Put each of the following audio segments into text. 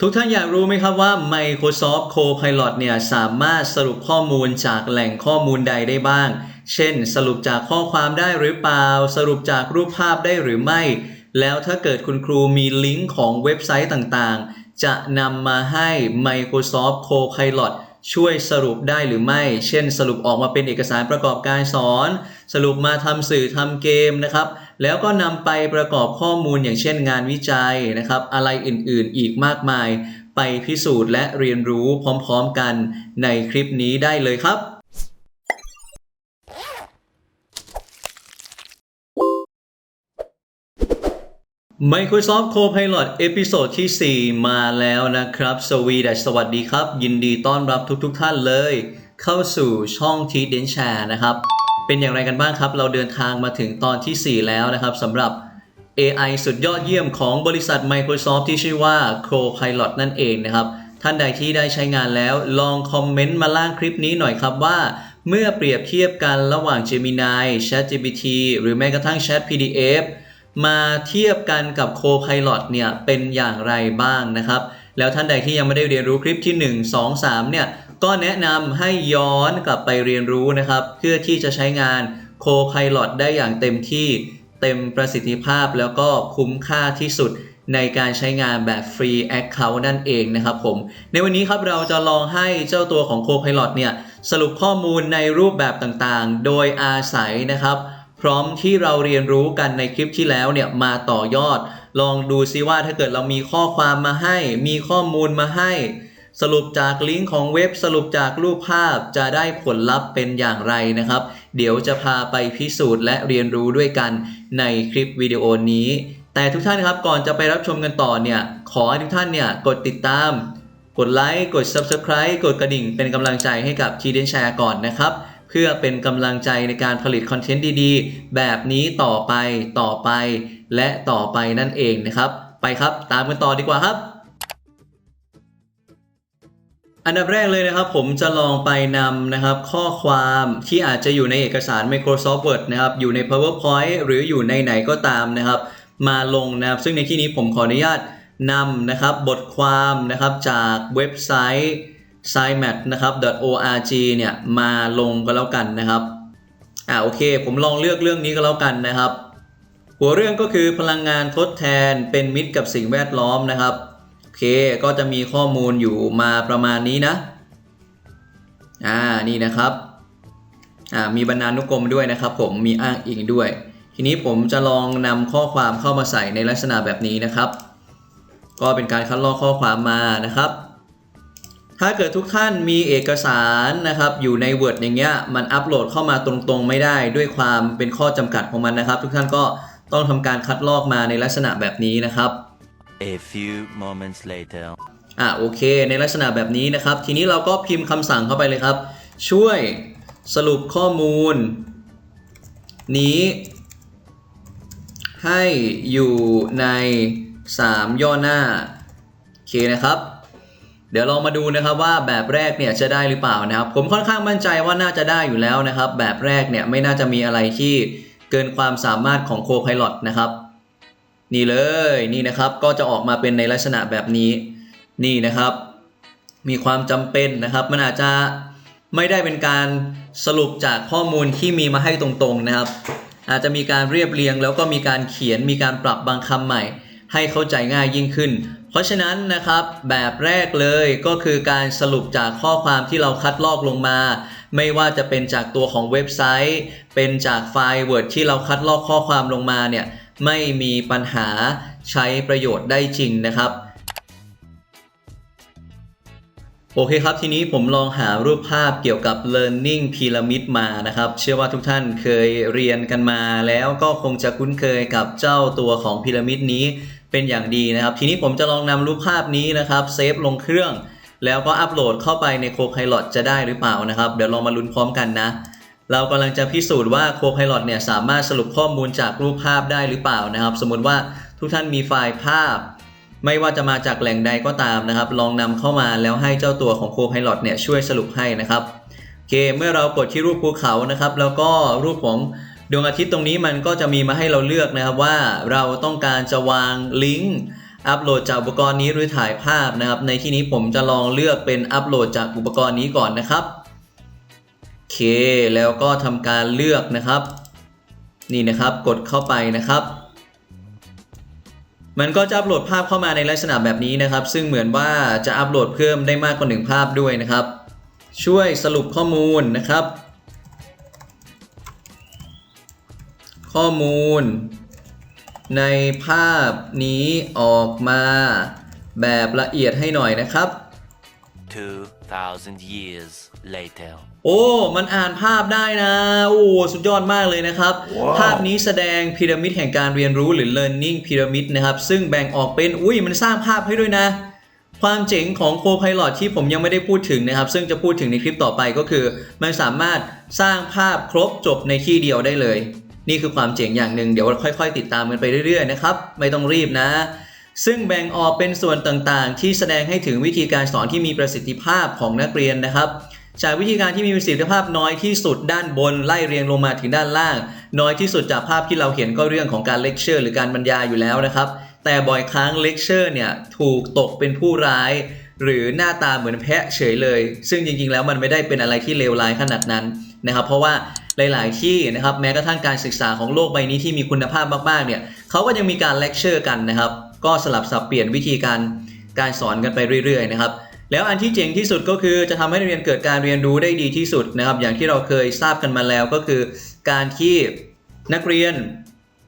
ทุกท่านอยากรู้ไหมครับว่า Microsoft Copilot เนี่ยสามารถสรุปข้อมูลจากแหล่งข้อมูลใดได้บ้าง เช่น สรุปจากข้อความได้หรือเปล่า สรุปจากรูปภาพได้หรือไม่ แล้วถ้าเกิดคุณครูมีลิงก์ของเว็บไซต์ต่างๆ จะนำมาให้ Microsoft Copilot ช่วยสรุปได้หรือไม่ เช่น สรุปออกมาเป็นเอกสารประกอบการสอน สรุปมาทำสื่อทำเกมนะครับ แล้วก็นำไปประกอบข้อมูลอย่างเช่นงานวิจัยนะครับ อะไรอื่นๆอีกมากมาย ไปพิสูจน์และเรียนรู้พร้อมๆกันในคลิปนี้ได้เลยครับ Microsoft Copilot เอพิโซดที่ 4 มาแล้วนะครับ สวีดัสสวัสดีครับ ยินดีต้อนรับทุกๆทท่านเลย เข้าสู่ช่องทีเดนแชร์นะครับ เป็นอย่างไรกันบ้างครับ เราเดินทางมาถึงตอนที่ 4 แล้วนะครับสำหรับ AI สุดยอดเยี่ยมของบริษัท Microsoft ที่ชื่อว่า Copilot นั่นเองนะครับ ท่านใดที่ได้ใช้งานแล้วลองคอมเมนต์มาล่างคลิปนี้หน่อยครับว่า เมื่อเปรียบเทียบกันระหว่าง Gemini ChatGPT หรือแม้กระทั่ง Chat PDF มาเทียบกันกับ Copilot เนี่ยเป็นอย่างไรบ้างนะครับ แล้วท่านใดที่ยังไม่ได้เรียนรู้คลิปที่ 1 2 3 เนี่ย ก็แนะนำให้ย้อนกลับไปเรียนรู้นะครับ เพื่อที่จะใช้งาน Copilot ได้อย่างเต็มที่เต็มประสิทธิภาพแล้วก็คุ้มค่าที่สุดในการใช้งานแบบฟรี Account นั่นเองนะครับผม ในวันนี้ครับเราจะลองให้เจ้าตัวของ Copilot เนี่ยสรุปข้อมูลในรูปแบบต่างๆ โดยอาศัยนะครับ พร้อมที่เราเรียนรู้กันในคลิปที่แล้วเนี่ยมาต่อยอด ลองดูซิว่าถ้าเกิดเรามีข้อความมาให้ มีข้อมูลมาให้ สรุปจากลิงก์ของเว็บสรุปจากรูปภาพจะได้ผลลัพธ์เป็นอย่างไรนะครับ เดี๋ยวจะพาไปพิสูจน์และเรียนรู้ด้วยกันในคลิปวิดีโอนี้ แต่ทุกท่านครับก่อนจะไปรับชมกันต่อเนี่ยขอให้ทุกท่านเนี่ยกดติดตาม กดไลค์กด Subscribe กดกระดิ่ง เป็นกำลังใจให้กับทีเดนแชร์ก่อนนะครับเพื่อเป็นกำลังใจในการผลิตคอนเทนต์ดีๆ แบบนี้ต่อไปต่อไป และต่อไปนั่นเองนะครับ ไปครับตามกันต่อดีกว่าครับ อันดับแรกเลยนะครับผมจะลองไปนำนะครับข้อความที่อาจจะอยู่ในเอกสาร Microsoft Word นะครับอยู่ใน PowerPoint หรืออยู่ในไหนก็ตามนะครับ มาลงนะครับ ซึ่งในที่นี้ผมขออนุญาตนำนะครับบทความนะครับจากเว็บไซต์ scimat นะครับ .org เนี่ยมาลงก็แล้วกันนะครับอ่าโอเค ผมลองเลือกเรื่องนี้ก็แล้วกันนะครับ หัวเรื่องก็คือพลังงานทดแทนเป็นมิตรกับสิ่งแวดล้อมนะครับ เค ก็จะมีข้อมูลอยู่มาประมาณนี้นะ อ่า นี่นะครับ อ่า มีบรรณานุกรมด้วยนะครับ ผม มีอ้างอิงด้วย ทีนี้ผมจะลองนำข้อความเข้ามาใส่ในลักษณะแบบนี้นะครับ ก็เป็นการคัดลอกข้อความมานะครับ ถ้าเกิดทุกท่านมีเอกสารนะครับ อยู่ใน Word อย่างเงี้ย มันอัปโหลดเข้ามาตรงๆ ไม่ได้ด้วยความเป็นข้อจำกัดของมันนะครับ ทุกท่านก็ต้องทำการคัดลอกมาในลักษณะแบบนี้นะครับ A few moments later. อะโอเค ในลักษณะแบบนี้นะครับ ทีนี้เราก็พิมพ์คำสั่งเข้าไปเลยครับ ช่วยสรุปข้อมูล นี้ ให้อยู่ใน 3 ย่อหน้า โอเคนะครับเดี๋ยวลองมาดูนะครับว่าแบบแรกเนี่ยจะได้หรือเปล่านะครับ ผมค่อนข้างมั่นใจว่าน่าจะได้อยู่แล้วนะครับ แบบแรกเนี่ยไม่น่าจะมีอะไรที่เกินความสามารถของ Copilot นะครับ นี่เลยนี่นะครับก็จะออกมาเป็นในลักษณะแบบนี้นี่นะครับ มีความจำเป็นนะครับ มันอาจจะไม่ได้เป็นการสรุปจากข้อมูลที่มีมาให้ตรงๆนะครับ อาจจะมีการเรียบเรียง แล้วก็มีการเขียนมีการปรับบางคำใหม่ ให้เข้าใจง่ายยิ่งขึ้น เพราะฉะนั้นนะครับแบบแรกเลยก็คือการสรุปจากข้อความที่เราคัดลอกลงมา ไม่ว่าจะเป็นจากตัวของเว็บไซต์ เป็นจากไฟล์ Word ที่เราคัดลอกข้อความลงมาเนี่ย ไม่มีปัญหาใช้ประโยชน์ได้จริงนะครับ โอเคครับ ทีนี้ผมลองหารูปภาพเกี่ยวกับ learning pyramid มานะครับ เชื่อว่าทุกท่านเคยเรียนกันมา แล้วก็คงจะคุ้นเคยกับเจ้าตัวของพีระมิดนี้เป็นอย่างดีนะครับ ทีนี้ผมจะลองนำรูปภาพนี้นะครับเซฟลงเครื่อง แล้วก็อัปโหลดเข้าไปใน Copilot จะได้หรือเปล่านะครับ เดี๋ยวลองมาลุ้นพร้อมกันนะ เรากำลังจะพิสูจน์ว่า Copilot เนี่ยสามารถสรุปข้อมูลจากรูปภาพได้หรือเปล่านะครับ สมมติว่าทุกท่านมีไฟล์ภาพ ไม่ว่าจะมาจากแหล่งใดก็ตามนะครับ ลองนำเข้ามาแล้วให้เจ้าตัวของ Copilot เนี่ยช่วยสรุปให้นะครับโอเคเมื่อเรากดที่รูปภูเขานะครับ แล้วก็รูปของดวงอาทิตย์ตรงนี้มันก็จะมีมาให้เราเลือกนะครับว่าเราต้องการจะวางลิงก์อัปโหลดจากอุปกรณ์นี้หรือถ่ายภาพนะครับ ในที่นี้ผมจะลองเลือกเป็นอัปโหลดจากอุปกรณ์นี้ก่อนนะครับ เคแล้วก็ทำการเลือกนะครับ นี่นะครับกดเข้าไปนะครับ มันก็จะอัปโหลดภาพเข้ามาในลักษณะแบบนี้นะครับ ซึ่งเหมือนว่าจะอัปโหลดเพิ่มได้มากกว่าหนึ่งภาพด้วยนะครับ ช่วยสรุปข้อมูลนะครับ ข้อมูล ในภาพนี้ออกมาแบบละเอียดให้หน่อยนะครับ 2,000 years later. โอ้ มันอ่านภาพได้นะ โอ้ สุดยอดมากเลยนะครับ ภาพนี้แสดงพีระมิดแห่งการเรียนรู้หรือ learning pyramid นะครับ ซึ่งแบ่งออกเป็น อุ้ย มันสร้างภาพให้ด้วยนะ ความเจ๋งของ Copilot ที่ผมยังไม่ได้พูดถึงนะครับ ซึ่งจะพูดถึงในคลิปต่อไปก็คือ มันสามารถสร้างภาพครบจบในที่เดียวได้เลย นี่คือความเจ๋งอย่างหนึ่ง เดี๋ยวค่อย ๆ ติดตามกันไปเรื่อยๆ นะครับ ไม่ต้องรีบนะ ซึ่งแบ่งออกเป็นส่วนต่างๆ ที่แสดงให้ถึงวิธีการสอนที่มีประสิทธิภาพของนักเรียนนะครับ จากวิธีการที่มีประสิทธิภาพน้อยที่สุดด้านบนไล่เรียงลงมาถึงด้านล่าง น้อยที่สุดจากภาพที่เราเห็นก็เรื่องของการเลคเชอร์หรือการบรรยายอยู่แล้วนะครับ แต่บ่อยครั้งเลคเชอร์เนี่ยถูกตกเป็นผู้ร้ายหรือหน้าตาเหมือนแพะเฉยเลย ซึ่งจริงๆ แล้วมันไม่ได้เป็นอะไรที่เลวร้ายขนาดนั้นนะครับ เพราะว่าหลายๆ ที่นะครับแม้กระทั่งการศึกษาของโลกใบนี้ที่มีคุณภาพมากๆ เนี่ยเขาก็ยังมีการเลคเชอร์กันนะครับก็สลับสับเปลี่ยนวิธีการการสอนกันไปเรื่อยๆนะครับแล้วอันที่เจ๋งที่สุดก็คือจะทำให้นักเรียนเกิดการเรียนรู้ได้ดีที่สุดนะครับ อย่างที่เราเคยทราบกันมาแล้วก็คือ การที่นักเรียน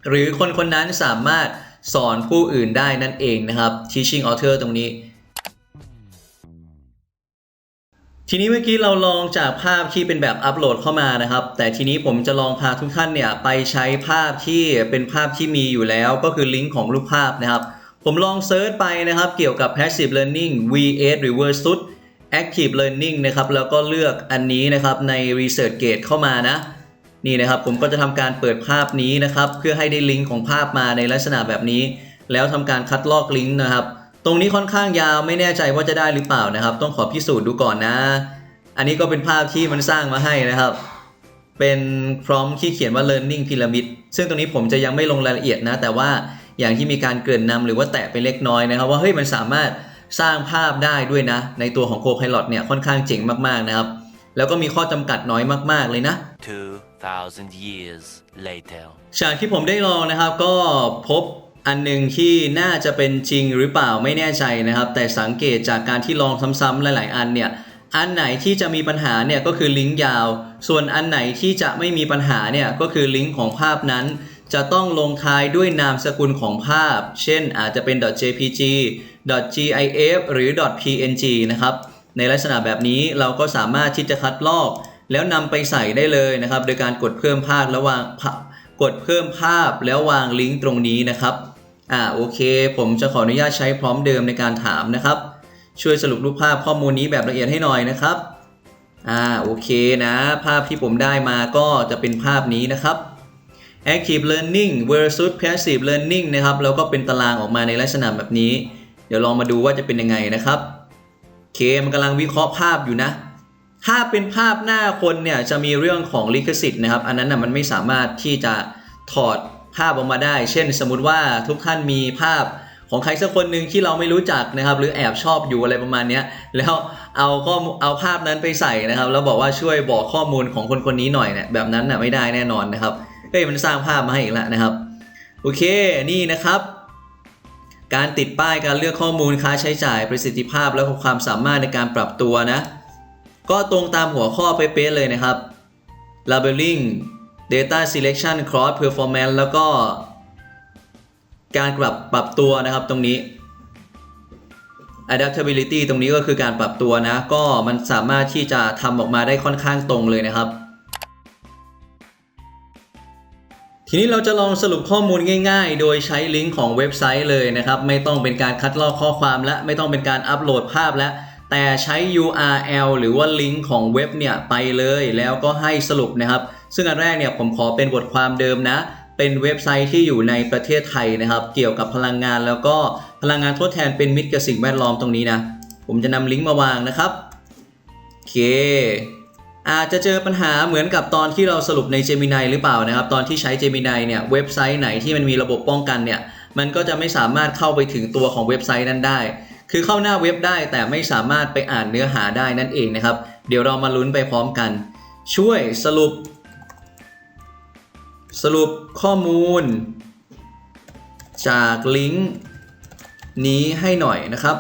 หรือคนคนนั้นสามารถสอนผู้อื่นได้นั่นเองนะครับ teaching author ตรงนี้ ทีนี้เมื่อกี้เราลองจากภาพที่เป็นแบบอัปโหลดเข้ามานะครับ แต่ทีนี้ผมจะลองพาทุกท่านเนี่ยไปใช้ภาพที่เป็นภาพที่มีอยู่แล้ว ก็คือลิงก์ของรูปภาพนะครับ ผมลองเซิร์ชไปนะครับเกี่ยวกับ passive learning vs หรือ versus active learning นะครับแล้วก็เลือกอันนี้นะครับใน research gate เข้ามานะ นี่นะครับผมก็จะทำการเปิดภาพนี้นะครับ เพื่อให้ได้ลิงก์ของภาพมาในลักษณะแบบนี้ แล้วทำการคัดลอกลิงก์นะครับ ตรงนี้ค่อนข้างยาวไม่แน่ใจว่าจะได้หรือเปล่านะครับ ต้องขอพิสูจน์ดูก่อนนะ อันนี้ก็เป็นภาพที่มันสร้างมาให้นะครับเป็นพร้อมที่เขียนว่า learning pyramid ซึ่งตรงนี้ผมจะยังไม่ลงรายละเอียดนะ แต่ว่า อย่างที่มีการเกริ่นนำหรือว่าแตะไปเล็กน้อยนะครับ ว่าเฮ้ยมันสามารถสร้างภาพได้ด้วยนะ ในตัวของ Copilot เนี่ยค่อนข้างเจ๋งมากๆนะครับ แล้วก็มีข้อจำกัดน้อยมากๆเลยนะ 2,000 years later. ฉากที่ผมได้ลองนะครับก็พบอันหนึ่งที่น่าจะเป็นจริงหรือเปล่าไม่แน่ใจนะครับ แต่สังเกตจากการที่ลองซ้ำๆหลาย ๆ อันเนี่ยอันไหนที่จะมีปัญหาเนี่ยก็คือลิงก์ยาว ส่วนอันไหนที่จะไม่มีปัญหาเนี่ยก็คือลิงก์ของภาพนั้น จะต้องลงท้ายด้วยนามสกุลของภาพ เช่นอาจจะเป็น .jpg .gif หรือ .png นะครับ ในลักษณะแบบนี้เราก็สามารถที่จะคัดลอก แล้วนำไปใส่ได้เลยนะครับ โดยการกดเพิ่มภาพแล้ววางกดเพิ่มภาพแล้ววางลิงก์ตรงนี้นะครับ อ่าโอเค ผมจะขออนุญาตใช้พร้อมเดิมในการถามนะครับ ช่วยสรุปรูปภาพข้อมูลนี้แบบละเอียดให้หน่อยนะครับ อ่าโอเคนะ ภาพที่ผมได้มาก็จะเป็นภาพนี้นะครับ active learning versus passive learning นะครับแล้วก็เป็นตารางออกมาในลักษณะแบบนี้ เดี๋ยวลองมาดูว่าจะเป็นยังไงนะครับเคมันกำลังวิเคราะห์ภาพอยู่นะ ถ้าเป็นภาพหน้าคนเนี่ยจะมีเรื่องของลิขสิทธิ์นะครับ อันนั้นนะมันไม่สามารถที่จะถอดภาพออกมาได้ เช่น สมมติว่าทุกท่านมีภาพของใครสักคนหนึ่งที่เราไม่รู้จักนะครับ หรือแอบชอบอยู่อะไรประมาณนี้แล้วเอาข้อเอาภาพนั้นไปใส่นะครับ แล้วบอกว่าช่วยบอกข้อมูลของคนคนนี้หน่อยเนี่ยแบบนั้นน่ะไม่ได้แน่นอนนะครับ เฮ้ยมันสร้างภาพมาให้อีกแล้วนะครับ โอเคนี่นะครับการติดป้ายการเลือกข้อมูลค่าใช้จ่ายประสิทธิภาพและความสามารถในการปรับตัวนะ ก็ตรงตามหัวข้อเป๊ะๆเลยนะครับ labeling data selection cross performance แล้วก็ การปรับปรับตัวนะครับตรงนี้ adaptability ตรงนี้ก็คือการปรับตัวนะ ก็มันสามารถที่จะทำออกมาได้ค่อนข้างตรงเลยนะครับ ทีนี้เราจะลองสรุปข้อมูลง่ายๆ โดยใช้ลิงก์ของเว็บไซต์เลยนะครับ ไม่ต้องเป็นการคัดลอกข้อความและไม่ต้องเป็นการอัปโหลดภาพและแต่ใช้ URL หรือว่าลิงก์ของเว็บเนี่ยไปเลยแล้วก็ให้สรุปนะครับ ซึ่งอันแรกเนี่ยผมขอเป็นบทความเดิมนะ เป็นเว็บไซต์ที่อยู่ในประเทศไทยนะครับ เกี่ยวกับพลังงานแล้วก็พลังงานทดแทนเป็นมิตรกับสิ่งแวดล้อมตรงนี้นะ ผมจะนำลิงก์มาวางนะครับโอเค อาจจะเจอปัญหาเหมือนกับตอนที่เราสรุปใน Gemini หรือเปล่านะครับ ตอนที่ใช้ Gemini เนี่ยเว็บไซต์ไหนที่มันมีระบบป้องกันเนี่ยมันก็จะไม่สามารถเข้าไปถึงตัวของเว็บไซต์นั้นได้ คือเข้าหน้าเว็บได้แต่ไม่สามารถไปอ่านเนื้อหาได้นั่นเองนะครับ เดี๋ยวเรามาลุ้นไปพร้อมกัน ช่วยสรุป สรุปข้อมูล จากลิงก์นี้ให้หน่อยนะครับ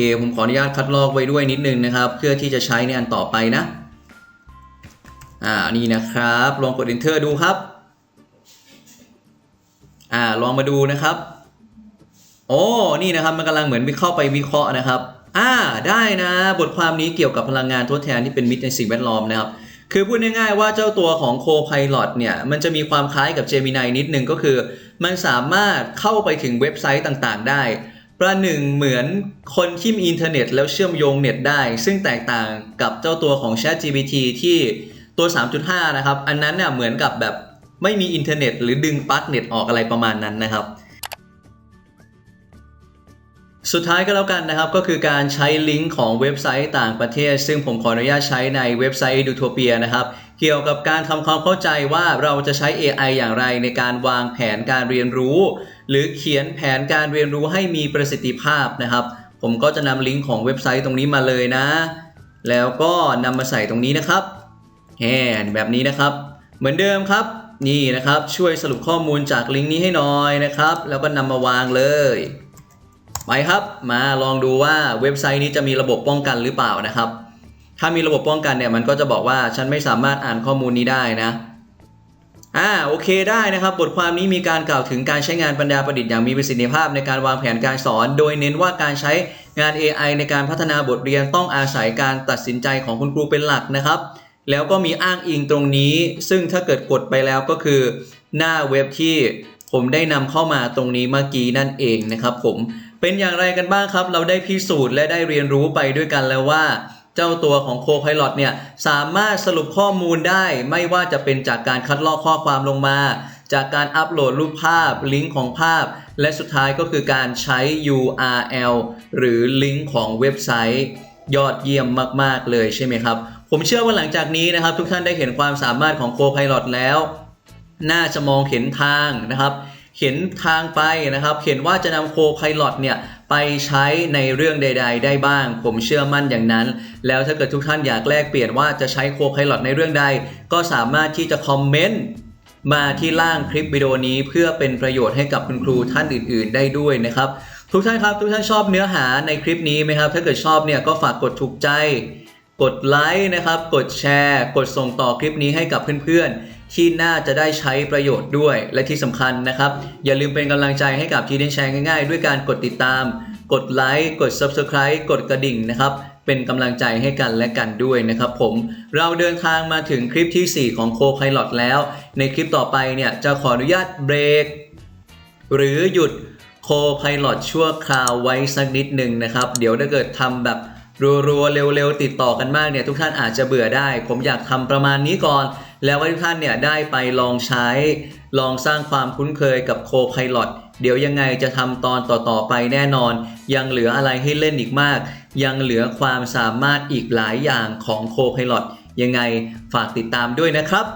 เคผมขออนุญาตคัดลอกไว้ด้วยนิดนึงนะครับ เพื่อที่จะใช้ในอันต่อไปนะ อ่านี่นะครับ ลองกด enter ดูครับ อ่าลองมาดูนะครับ โอ้นี่นะครับมันกำลังเหมือนเข้าไปวิเคราะห์นะครับอ่าได้นะ บทความนี้เกี่ยวกับพลังงานทดแทนที่เป็นมิตรในสิ่งแวดล้อมนะครับคือพูดง่ายๆว่าเจ้าตัวของ Copilot เนี่ย มันจะมีความคล้ายกับ Gemini นิดนึงก็คือ มันสามารถเข้าไปถึงเว็บไซต์ต่างๆ ได้ ประหนึ่งเหมือนคนที่มีอินเทอร์เน็ตแล้วเชื่อมโยงเน็ตได้ ซึ่งแตกต่างกับเจ้าตัวของ ChatGPT ที่ตัว 3.5 นะครับ อันนั้นเนี่ยเหมือนกับแบบไม่มีอินเทอร์เน็ต หรือดึงปลั๊กเน็ตออกอะไรประมาณนั้นนะครับ สุดท้ายก็แล้วกันนะครับ ก็คือการใช้ลิงก์ของเว็บไซต์ต่างประเทศ ซึ่งผมขออนุญาตใช้ในเว็บไซต์ Edutopia นะครับ เกี่ยวกับการทำความเข้าใจว่าเราจะใช้ AI อย่างไรในการวางแผนการเรียนรู้ หรือเขียนแผนการเรียนรู้ให้มีประสิทธิภาพนะครับ ผมก็จะนำลิงก์ของเว็บไซต์ตรงนี้มาเลยนะ แล้วก็นำมาใส่ตรงนี้นะครับแหมแบบนี้นะครับ เหมือนเดิมครับ นี่นะครับช่วยสรุปข้อมูลจากลิงก์นี้ให้หน่อยนะครับ แล้วก็นำมาวางเลยไปครับ มาลองดูว่าเว็บไซต์นี้จะมีระบบป้องกันหรือเปล่านะครับ ถ้ามีระบบป้องกันเนี่ยมันก็จะบอกว่าฉันไม่สามารถอ่านข้อมูลนี้ได้นะ อ่าโอเคได้นะครับ บทความนี้มีการกล่าวถึงการใช้งานปัญญาประดิษฐ์อย่างมีประสิทธิภาพในการวางแผนการสอน โดยเน้นว่าการใช้งาน AI ในการพัฒนาบทเรียนต้องอาศัยการตัดสินใจของคุณครูเป็นหลักนะครับ แล้วก็มีอ้างอิงตรงนี้ ซึ่งถ้าเกิดกดไปแล้วก็คือ หน้าเว็บที่ผมได้นำเข้ามาตรงนี้เมื่อกี้นั่นเองนะครับผมเป็นอย่างไรกันบ้างครับ เราได้พิสูจน์และได้เรียนรู้ไปด้วยกันแล้วว่า เจ้าตัวของ Copilot เนี่ยสามารถสรุปข้อมูลได้ไม่ว่าจะเป็นจากการคัดลอกข้อความลงมา จากการอัปโหลดรูปภาพ ลิงก์ของภาพ และสุดท้ายก็คือการใช้ URL หรือลิงก์ของเว็บไซต์ ยอดเยี่ยมมาก ๆ เลยใช่ไหมครับ ผมเชื่อว่าหลังจากนี้นะครับ ทุกท่านได้เห็นความสามารถของ Copilot แล้ว น่าจะมองเห็นทางนะครับเห็นทางไปนะครับ เห็นว่าจะนำโคไพลอตเนี่ย ไปใช้ในเรื่องใด ๆ ได้บ้าง ผมเชื่อมั่นอย่างนั้น แล้วถ้าเกิดทุกท่านอยากแลกเปลี่ยนว่าจะใช้โคไพลอตในเรื่องใด ก็สามารถที่จะคอมเมนต์มาที่ล่างคลิปวิดีโอนี้เพื่อเป็นประโยชน์ให้กับคุณครูท่านอื่น ๆ ได้ด้วยนะครับ ทุกท่านครับทุกท่านชอบเนื้อหาในคลิปนี้ไหมครับ ถ้าเกิดชอบเนี่ยก็ฝากกดถูกใจ กดไลค์นะครับ กดแชร์ กดส่งต่อคลิปนี้ให้กับเพื่อนๆ ที่น่าจะได้ใช้ประโยชน์ด้วยและที่สำคัญนะครับ อย่าลืมเป็นกำลังใจให้กับทีเดนแชร์ง่ายๆ ด้วยการกดติดตาม กดไลค์กด Subscribe กดกระดิ่งนะครับเป็นกำลังใจให้กันและกันด้วยนะครับผม เราเดินทางมาถึงคลิปทีสี่4 ของ Co-Pilot แล้ว ในคลิปต่อไปเนี่ยจะขออนุญาตเบรก หรือหยุดโคไพลอตชั่วคราวไว้สักนิดหนึ่งนะครับ เดี๋ยวถ้าเกิดทำแบบรัวๆเร็วๆ ติดต่อกันมากเนี่ยทุกท่านอาจจะเบื่อได้ ผมอยากทำประมาณนี้ก่อน แล้วให้ทุกท่านเนี่ยได้ไปลองใช้ ลองสร้างความคุ้นเคยกับโคไพลอตเดี๋ยวยังไงจะทำตอนต่อๆไปแน่นอน ยังเหลืออะไรให้เล่นอีกมาก ยังเหลือความสามารถอีกหลายอย่างของโคไพลอตยังไงฝากติดตามด้วยนะครับ